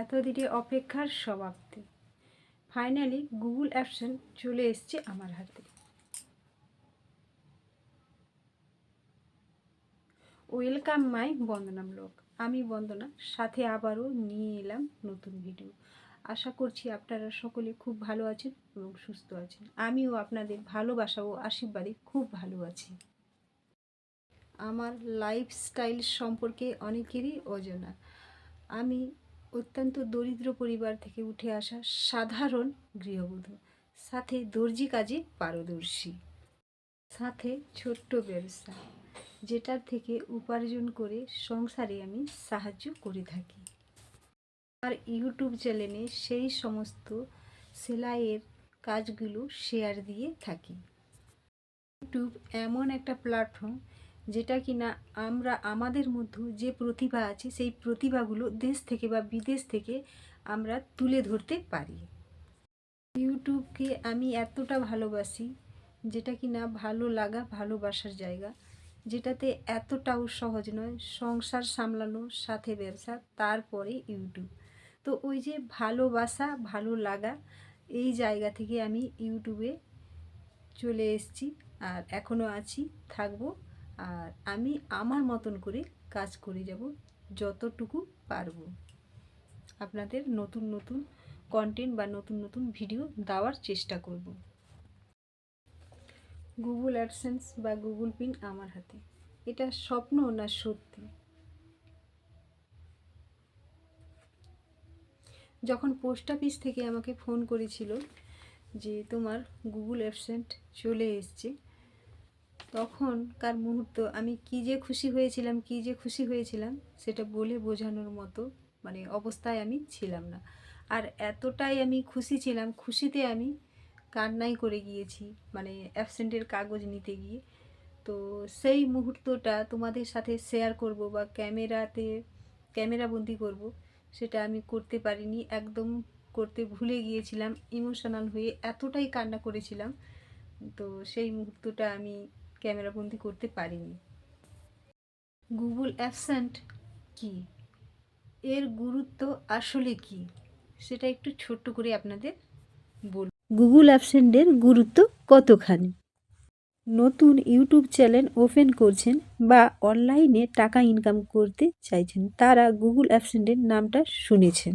এতদিনে অপেক্ষার সমাপ্তি ফাইনালি গুগল অ্যাপশন চলে এসছে আমার হাতে। ওয়েলকাম মাই বন্দনাম লোক। আমি বন্দনা, সাথে আবারও নিয়ে এলাম নতুন ভিডিও আশা করছি আপনারা সকলে খুব ভালো আছেন এবং সুস্থ আছেন। আমিও আপনাদের ভালোবাসা ও আশীর্বাদে খুব ভালো আছি। আমার লাইফস্টাইল সম্পর্কে অনেকেরই অজানা। আমি অত্যন্ত দরিদ্র পরিবার থেকে উঠে আসা সাধারণ গৃহবধূ, সাথে দর্জি কাজে পারদর্শী, সাথে ছোট্ট ব্যবসা, যেটার থেকে উপার্জন করে সংসারে আমি সাহায্য করে থাকি। আর ইউটিউব চ্যানেলে সেই সমস্ত সেলাইয়ের কাজগুলো শেয়ার দিয়ে থাকি। ইউটিউব এমন একটা প্ল্যাটফর্ম যেটা কিনা আমরা আমাদের মধ্যে যে প্রতিভা আছে, সেই প্রতিভাগুলো দেশ থেকে বা বিদেশ থেকে আমরা তুলে ধরতে পারি। ইউটিউবকে আমি এতটা ভালোবাসি, যেটা কিনা ভালো লাগা, ভালোবাসার জায়গা। যেটাতে এতটাও সহজ নয়, সংসার সামলানো, সাথে ব্যবসা, তারপরে ইউটিউব। তো ওই যে ভালোবাসা, ভালো লাগা, এই জায়গা থেকে আমি ইউটিউবে চলে এসেছি আর এখনও আছি, থাকব। আর আমি আমার মতন করে কাজ করে যাব যতটুকু পারব। আপনাদের নতুন নতুন কন্টেন্ট বা নতুন নতুন ভিডিও দেওয়ার চেষ্টা করব। গুগল অ্যাডসেন্স বা গুগল পিন আমার হাতে। এটা স্বপ্ন না সত্যি? যখন পোস্ট অফিস থেকে আমাকে ফোন করেছিল যে তোমার গুগল অ্যাবসেন্ট চলে এসছে তখনকার মুহূর্ত আমি কি যে খুশি হয়েছিলাম, কি যে খুশি হয়েছিলাম, সেটা বলে বোঝানোর মতো মানে অবস্থায় আমি ছিলাম না। আর এতটাই আমি খুশি ছিলাম, খুশিতে আমি কান্নাই করে গিয়েছি মানে অ্যাবসেন্টের কাগজ নিতে গিয়ে। তো সেই মুহূর্তটা তোমাদের সাথে শেয়ার করব বা ক্যামেরাতে ক্যামেরাবন্দি করব, সেটা আমি করতে পারিনি, একদম করতে ভুলে গিয়েছিলাম ইমোশনাল হয়ে এতটাই কান্না করেছিলাম। তো সেই মুহূর্তটা আমি ক্যামেরাবন্দি করতে পারিনি। গুগল অ্যাবসেন্ট কি? এর গুরুত্ব আসলে কি? সেটা একটু ছোট্ট করে আপনাদের বল গুগল অ্যাবসেন্টের গুরুত্ব কতখানি? নতুন ইউটিউব চ্যানেল ওপেন করছেন বা অনলাইনে টাকা ইনকাম করতে চাইছেন, তারা গুগল অ্যাবসেন্টের নামটা শুনেছেন।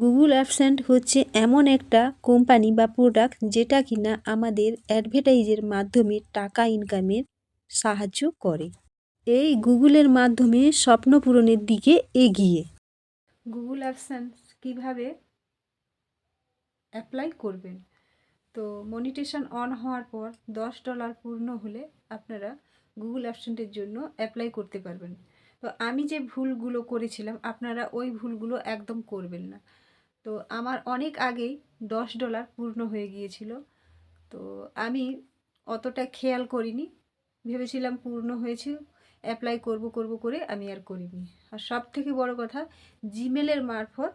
গুগল অ্যাপসেন্ট হচ্ছে এমন একটা কোম্পানি বা প্রোডাক্ট যেটা কিনা আমাদের অ্যাডভার্টাইজের মাধ্যমে টাকা ইনকামের সাহায্য করে। এই গুগলের মাধ্যমে স্বপ্ন পূরণের দিকে এগিয়ে। গুগল অ্যাবসেন্স কীভাবে অ্যাপ্লাই করবেন? তো মনিটেশন অন হওয়ার পর দশ ডলার পূর্ণ হলে আপনারা গুগল অ্যাপসেন্টের জন্য অ্যাপ্লাই করতে পারবেন। তো আমি যে ভুলগুলো করেছিলাম, আপনারা ওই ভুলগুলো একদম করবেন না। তো আমার অনেক আগেই দশ ডলার পূর্ণ হয়ে গিয়েছিল। তো আমি অতটা খেয়াল করিনি। ভেবেছিলাম পূর্ণ হয়েছে অ্যাপ্লাই করব করব করে আমি আর করিনি। আর সব থেকে বড় কথা জিমেলের মারফত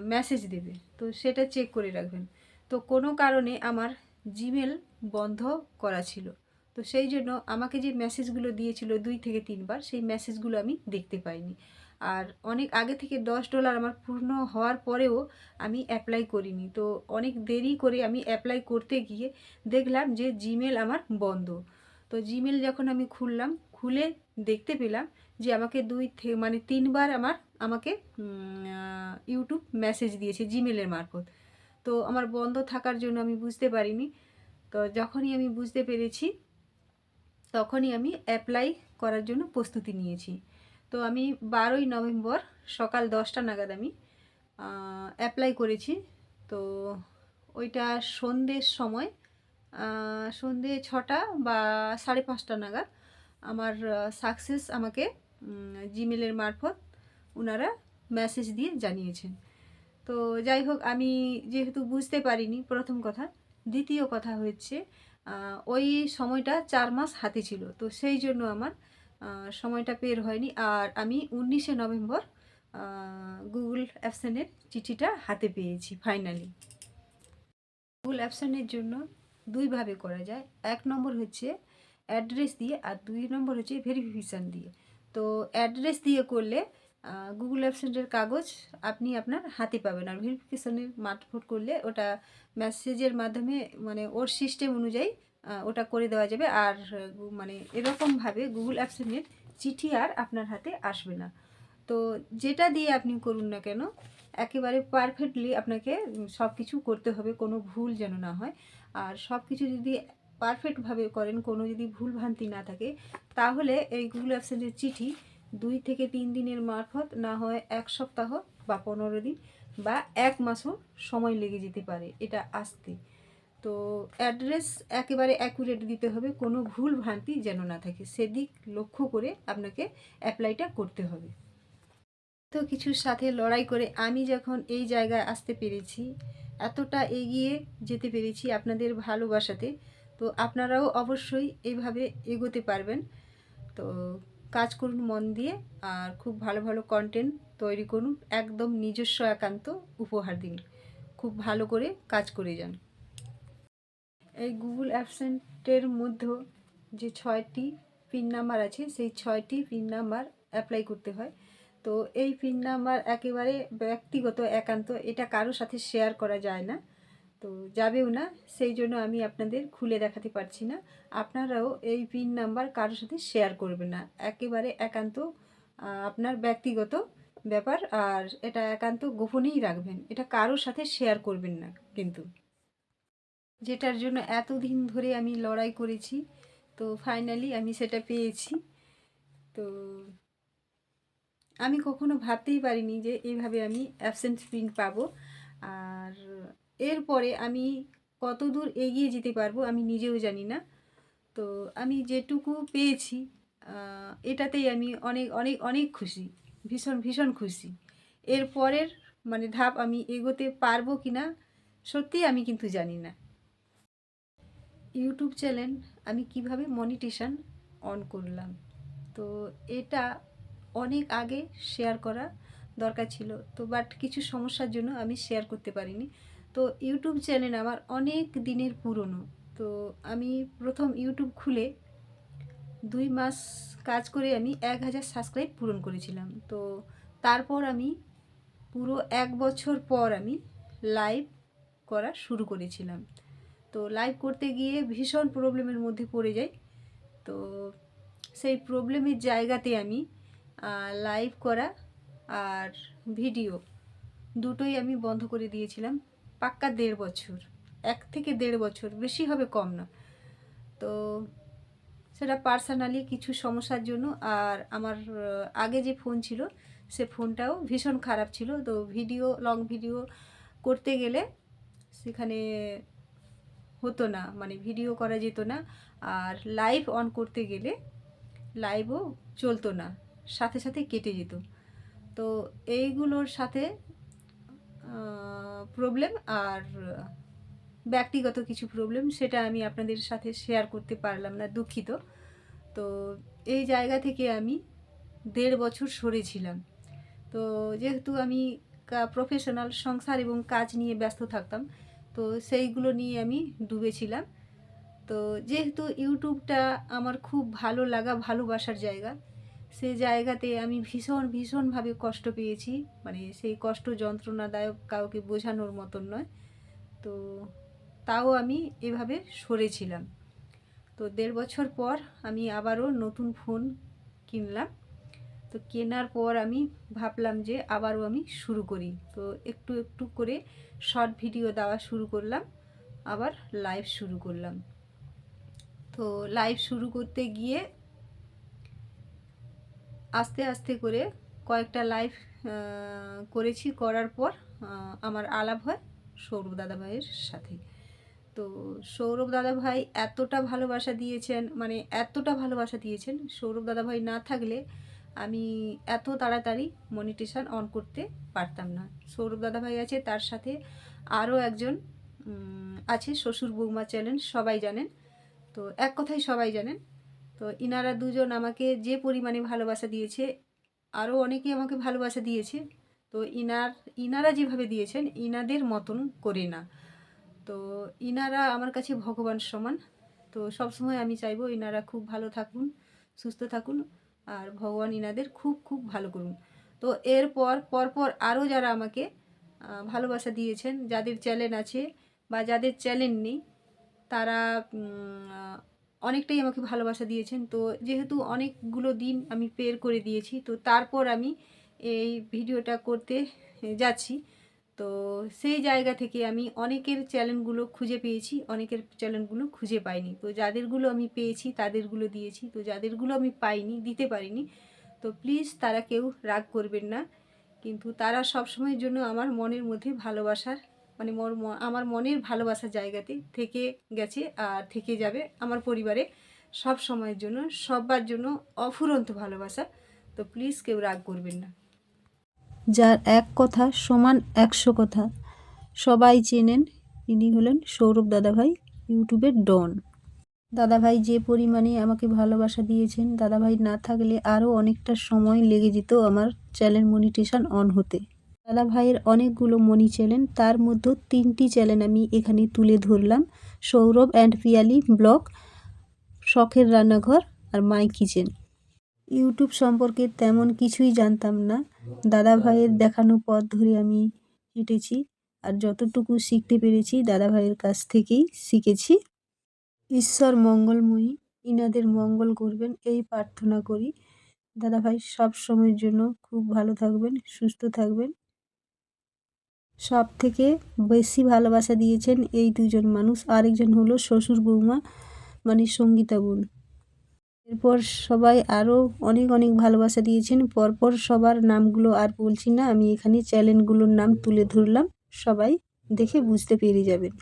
মেসেজ দেবে। তো সেটা চেক করে রাখবেন। তো কোনো কারণে আমার জিমেল বন্ধ করা ছিল। তো সেই জন্য আমাকে যে মেসেজগুলো দিয়েছিল দুই থেকে তিনবার, সেই মেসেজগুলো আমি দেখতে পাইনি। আর অনেক আগে থেকে দশ ডলার আমার পূর্ণ হওয়ার পরেও আমি অ্যাপ্লাই করিনি। তো অনেক দেরি করে আমি অ্যাপ্লাই করতে গিয়ে দেখলাম যে জিমেল আমার বন্ধ। তো জিমেল যখন আমি খুললাম, খুলে দেখতে পেলাম যে আমাকে দুই মানে তিনবার আমার, আমাকে ইউটিউব মেসেজ দিয়েছে জিমেলের মারফত। তো আমার বন্ধ থাকার জন্য আমি বুঝতে পারিনি। তো যখনই আমি বুঝতে পেরেছি, তখনই আমি অ্যাপ্লাই করার জন্য প্রস্তুতি নিয়েছি। তো আমি বারোই নভেম্বর সকাল দশটা নাগাদ আমি অ্যাপ্লাই করেছি। তো ওইটা সন্ধ্যের সময় সন্ধে ছটা বা সাড়ে পাঁচটা নাগাদ আমার সাকসেস আমাকে জিমেলের মারফত ওনারা মেসেজ দিয়ে জানিয়েছেন। তো যাই হোক, আমি যেহেতু বুঝতে পারিনি প্রথম কথা, দ্বিতীয় কথা হচ্ছে ওই সময়টা চার মাস হাতে ছিল। তো সেই জন্য আমার সময়টা বের হয়নি। আর আমি উনিশে নভেম্বর গুগল অ্যাপশনের চিঠিটা হাতে পেয়েছি ফাইনালি গুগল অ্যাপশনের জন্য দুইভাবে করা যায়। এক নম্বর হচ্ছে অ্যাড্রেস দিয়ে আর দুই নম্বর হচ্ছে ভেরিফিকেশান দিয়ে। তো অ্যাড্রেস দিয়ে করলে গুগল অ্যাবসেন্টের কাগজ আপনি আপনার হাতে পাবেন। আর ভেরিফিকেশানের মারফত করলে ওটা মেসেজের মাধ্যমে মানে ওর সিস্টেম অনুযায়ী ওটা করে দেওয়া যাবে। আর মানে এরকমভাবে গুগল অ্যাবসেন্টের চিঠি আর আপনার হাতে আসবে না। তো যেটা দিয়ে আপনি করুন না কেন, একেবারে পারফেক্টলি আপনাকে সব কিছু করতে হবে, কোনো ভুল যেন না হয়। আর সব কিছু যদি পারফেক্টভাবে করেন, কোনো যদি ভুল ভ্রান্তি না থাকে, তাহলে এই গুগল অ্যাবসেন্টের চিঠি, দুই থেকে তিন দিনের মারফত, না হয় এক সপ্তাহ বা পনেরো দিন বা এক মাসও সময় লেগে যেতে পারে, এটা আসতে। তো অ্যাড্রেস একেবারে অ্যাকুরেট দিতে হবে, কোনো ভুল ভ্রান্তি যেন না থাকে। সেদিক লক্ষ্য করে আপনাকে অ্যাপ্লাইটা করতে হবে। তো কিছুর সাথে লড়াই করে আমি যখন এই জায়গায় আসতে পেরেছি, এতটা এগিয়ে যেতে পেরেছি আপনাদের ভালোবাসাতে, তো আপনারাও অবশ্যই এইভাবে এগোতে পারবেন। তো কাজ করুন মন দিয়ে আর খুব ভালো ভালো কন্টেন্ট তৈরি করুন, একদম নিজস্ব একান্ত উপহার দিন। খুব ভালো করে কাজ করে যান। এই গুগল অ্যাপসেন্টের মধ্যে যে ছয়টি পিন নাম্বার আছে, সেই ছয়টি পিন নাম্বার অ্যাপ্লাই করতে হয়। তো এই পিন নাম্বার একেবারে ব্যক্তিগত, একান্ত, এটা কারোর সাথে শেয়ার করা যায় না। তো যাবেও না, সেই জন্য আমি আপনাদের খুলে দেখাতে পারছি না। আপনারাও এই পিন নাম্বার কারোর সাথে শেয়ার করবেন না। একেবারে একান্ত আপনার ব্যক্তিগত ব্যাপার, আর এটা একান্ত গোপনেই রাখবেন। এটা কারোর সাথে শেয়ার করবেন না কিন্তু। যেটার জন্য এতদিন ধরে আমি লড়াই করেছি। তো ফাইনালি আমি সেটা পেয়েছি। তো আমি কখনো ভাবতেই পারিনি যে এইভাবে আমি অ্যাবসেন্ট প্রিন্ট পাবো। আর এরপরে আমি কত দূর এগিয়ে যেতে পারব আমি নিজেও জানি না। তো আমি যেটুকু পেয়েছি এটাতেই আমি অনেক অনেক অনেক খুশি, ভীষণ ভীষণ খুশি। এরপরের মানে ধাপ আমি এগোতে পারব কি না সত্যিই আমি কিন্তু জানি না। ইউটিউব চ্যানেল আমি কীভাবে মনিটেশন অন করলাম। তো এটা অনেক আগে শেয়ার করা দরকার ছিল। তো বাট কিছু সমস্যার জন্য আমি শেয়ার করতে পারিনি। তো ইউটিউব চ্যানেল আমার অনেক দিনের পুরনো। তো আমি প্রথম ইউটিউব খুলে দুই মাস কাজ করে আমি এক হাজার সাবস্ক্রাইব পূরণ করেছিলাম। তো তারপর আমি পুরো এক বছর পর আমি লাইভ করা শুরু করেছিলাম। তো লাইভ করতে গিয়ে ভীষণ প্রবলেমের মধ্যে পড়ে যাই। তো সেই প্রবলেমের জায়গাতে আমি লাইভ করা আর ভিডিও দুটোই আমি বন্ধ করে দিয়েছিলাম। পাক্কা দেড় বছর, এক থেকে দেড় বছর, বেশি হবে কম না। তো সেটা পার্সোনালি কিছু সমস্যার জন্য আর আমার আগে যে ফোন ছিল, সে ফোনটাও ভীষণ খারাপ ছিল। তো ভিডিও লং ভিডিও করতে গেলে সেখানে হতো না মানে ভিডিও করা যেত না। আর লাইভ অন করতে গেলে লাইভও চলতো না, সাথে সাথে কেটে যেত। তো এইগুলোর সাথে প্রবলেম আর ব্যক্তিগত কিছু প্রবলেম সেটা আমি আপনাদের সাথে শেয়ার করতে পারলাম না, দুঃখিত। তো এই জায়গা থেকে আমি দেড় বছর সরেছিলাম। তো যেহেতু আমি প্রফেশনাল সংসার এবং কাজ নিয়ে ব্যস্ত থাকতাম তো সেইগুলো নিয়ে আমি ডুবেছিলাম। তো যেহেতু ইউটিউবটা আমার খুব ভালো লাগা, ভালোবাসার জায়গা সেই জায়গাতে আমি ভীষণ, ভীষণভাবে কষ্ট পেয়েছি। মানে সেই কষ্ট যন্ত্রণাদায়ক কাউকে বোঝানোর মতন নয়। তো তাও আমি এভাবে সরেছিলাম। তো দেড় বছর পর আমি আবারও নতুন ফোন কিনলাম। তো কেনার পর আমি ভাবলাম যে আবারও আমি শুরু করি। তো একটু একটু করে শর্ট ভিডিও দেওয়া শুরু করলাম, আবার লাইভ শুরু করলাম। তো লাইভ শুরু করতে গিয়ে আস্তে আস্তে করে কয়েকটা লাইভ করেছি, করার পর আমার আলাপ হয় সৌরভ দাদাভাইয়ের সাথে। তো সৌরভ দাদাভাই এতটা ভালোবাসা দিয়েছেন মানে এতটা ভালোবাসা দিয়েছেন, সৌরভ দাদাভাই না থাকলে আমি এত তাড়াতাড়ি মনিটেশন অন করতে পারতাম না। সৌরভ দাদাভাই আছে, তার সাথে আরও একজন আছে, শ্বশুর বৌমা চ্যানেল সবাই জানেন। তো এক কথাই সবাই জানেন। তো ইনারা দুজন আমাকে যে পরিমাণে ভালোবাসা দিয়েছে, আরও অনেকে আমাকে ভালোবাসা দিয়েছে। তো ইনার, ইনারা যেভাবে দিয়েছেন, ইনাদের মতন করে না। তো ইনারা আমার কাছে ভগবান সমান। তো সবসময় আমি চাইব ইনারা খুব ভালো থাকুন, সুস্থ থাকুন। আর ভগবান ইনাদের খুব খুব ভালো করুন। তো এরপর, পরপর আরও যারা আমাকে ভালোবাসা দিয়েছেন, যাদের চ্যানেল আছে বা যাদের চ্যানেল নেই, তারা অনেকটাই আমাকে ভালোবাসা দিয়েছেন। তো যেহেতু অনেকগুলো দিন আমি পের করে দিয়েছি, তো তারপর আমি এই ভিডিওটা করতে যাচ্ছি। তো সেই জায়গা থেকে আমি অনেকের চ্যানেলগুলো খুঁজে পেয়েছি, অনেকের চ্যানেলগুলো খুঁজে পাইনি। তো যাদেরগুলো আমি পেয়েছি তাদেরগুলো দিয়েছি, তো যাদেরগুলো আমি পাইনি, দিতে পারিনি, তো প্লিজ তারা কেউ রাগ করবেন না। কিন্তু তারা সবসময়ের জন্য আমার মনের মধ্যে ভালোবাসার মানে মোর আমার মনের ভালোবাসার জায়গাতে থেকে গেছে আর থেকে যাবে আমার পরিবারে সব সময়ের জন্য, সবার জন্য অফুরন্ত ভালোবাসা। তো প্লিজ কেউ রাগ করবেন না। যার এক কথা সমান একশো কথা। সবাই চেনেন, ইনি হলেন সৌরভ দাদাভাই, ইউটিউবের ডন। দাদাভাই যে পরিমাণে আমাকে ভালোবাসা দিয়েছেন, দাদাভাই না থাকলে আরও অনেকটা সময় লেগে যেত আমার চ্যানেল মনিটেশন অন হতে। দাদাভাইয়ের অনেকগুলো মনি চ্যানেল, তার মধ্যে তিনটি চ্যানেল আমি এখানে তুলে ধরলাম। সৌরভ অ্যান্ড পিয়ালি ব্লগ, শখের রান্নাঘর আর মাই কিচেন। ইউটিউব সম্পর্কে তেমন কিছুই জানতাম না। দাদা ভাইয়ের দেখানো পথ ধরে আমি হেঁটেছি আর যতটুকু শিখতে পেরেছি দাদা ভাইয়ের কাছ থেকেই শিখেছি। ঈশ্বর মঙ্গলময়ী, ইনাদের মঙ্গল করবেন, এই প্রার্থনা করি। দাদা ভাই সব সময়ের জন্য খুব ভালো থাকবেন, সুস্থ থাকবেন। সব থেকে বেশি ভালোবাসা দিয়েছেন এই দুজন মানুষ। আরেকজন হলো শ্বশুর বৌমা মানে সঙ্গীতা বোন। এরপর সবাই আরও অনেক অনেক ভালোবাসা দিয়েছেন। পরপর সবার নামগুলো আর বলছি না, আমি এখানে চ্যানেলগুলোর নাম তুলে ধরলাম। সবাই দেখে বুঝতে পেরে যাবেন।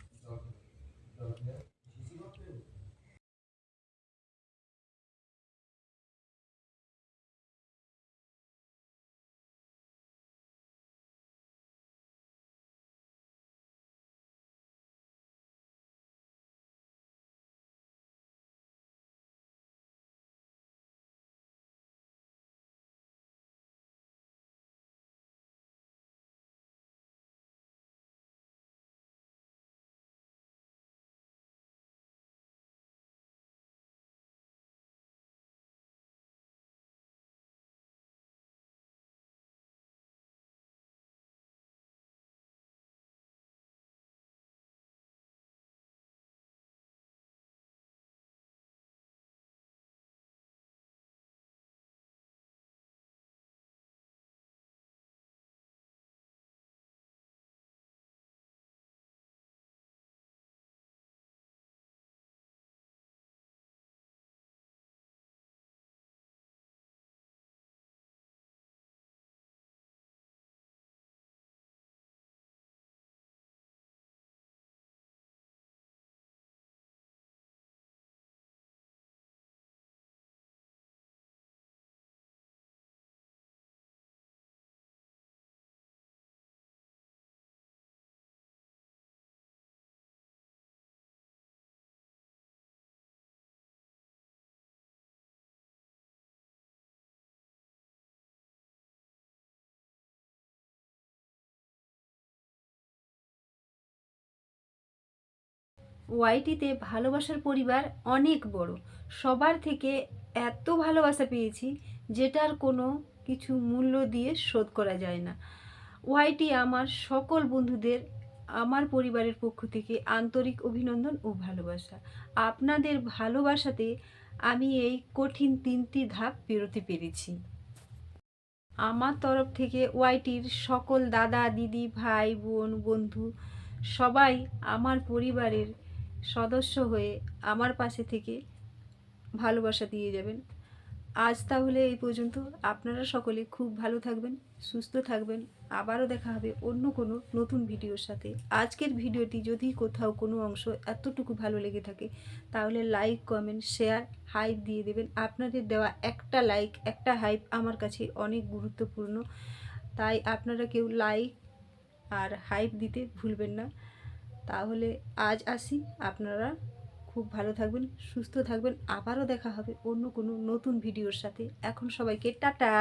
ওয়াইটিতে ভালোবাসার পরিবার অনেক বড়। সবার থেকে এত ভালোবাসা পেয়েছি যেটার কোনো কিছু মূল্য দিয়ে শোধ করা যায় না। ওয়াইটি আমার সকল বন্ধুদের, আমার পরিবারের পক্ষ থেকে আন্তরিক অভিনন্দন ও ভালোবাসা। আপনাদের ভালোবাসাতে আমি এই কঠিন তিনটি ধাপ পেরোতে পেরেছি। আমার তরফ থেকে ওয়াইটির সকল দাদা, দিদি, ভাই, বোন, বন্ধু সবাই আমার পরিবারের সদস্য হয়ে আমার পাশে থেকে ভালোবাসা দিয়ে যাবেন। আজ তাহলে এই পর্যন্ত। আপনারা সকলে খুব ভালো থাকবেন, সুস্থ থাকবেন। আবারও দেখা হবে অন্য কোনো নতুন ভিডিওর সাথে। আজকের ভিডিওটি যদি কোথাও কোনো অংশ এতটুকু ভালো লেগে থাকে, তাহলে লাইক, কমেন্ট, শেয়ার, হাইপ দিয়ে দেবেন। আপনাদের দেওয়া একটা লাইক, একটা হাইপ আমার কাছে অনেক গুরুত্বপূর্ণ। তাই আপনারা কেউ লাইক আর হাইপ দিতে ভুলবেন না। তাহলে আজ আসি। আপনারা খুব ভালো থাকবেন, সুস্থ থাকবেন। আবারও দেখা হবে অন্য কোনো নতুন ভিডিওর সাথে। এখন সবাইকে টাটা!